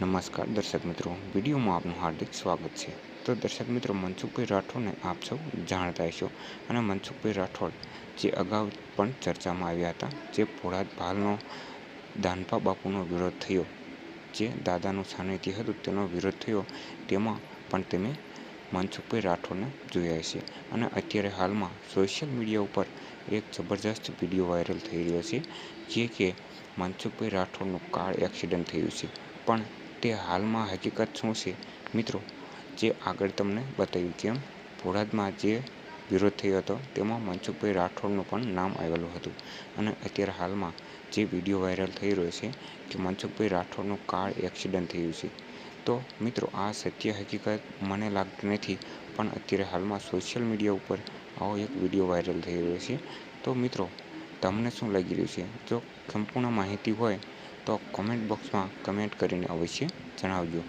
નમસ્કાર દર્શક મિત્રો, વિડીયોમાં આપનું હાર્દિક સ્વાગત છે. તો દર્શક મિત્રો, મનસુખભાઈ રાઠોડને આપ સૌ જાણતા હશો અને મનસુખભાઈ રાઠોડ જે અગાઉ પણ ચર્ચામાં આવ્યા હતા, જે ભોળાદ ભાલનો દાનપા બાપુનો વિરોધ થયો, જે દાદાનું સાનિધ્ય હતું તેનો વિરોધ થયો, તેમાં પણ તમે મનસુખભાઈ રાઠોડને જોયા હશે. અને અત્યારે હાલમાં સોશિયલ મીડિયા ઉપર એક જબરજસ્ત વીડિયો વાયરલ થઈ રહ્યો છે, જે કે મનસુખભાઈ રાઠોડનું કાર એક્સિડન્ટ થયું છે. પણ તે હાલમાં હકીકત શું છે? મિત્રો, જે આગળ તમને બતાવ્યું કેમ? ભોળાદમાં જે વિરોધ થયો હતો, તેમાં મનસુખભાઈ રાઠોડનું પણ નામ આવેલું હતું. અને અત્યારે હાલમાં જે વીડિયો વાયરલ થઈ રહ્યો છે કે મનસુખભાઈ રાઠોડનું કાર એક્સિડન્ટ થયું છે. તો મિત્રો, આ સત્ય હકીકત મને લાગતું નથી, પણ અત્યારે હાલમાં સોશિયલ મીડિયા ઉપર આવો એક વીડિયો વાયરલ થઈ રહ્યો છે. તો મિત્રો, તમને શું લાગી રહ્યું છે? જો સંપૂર્ણ માહિતી હોય તો કોમેન્ટ બોક્સમાં કમેન્ટ કરીને અવશ્ય જણાવજો.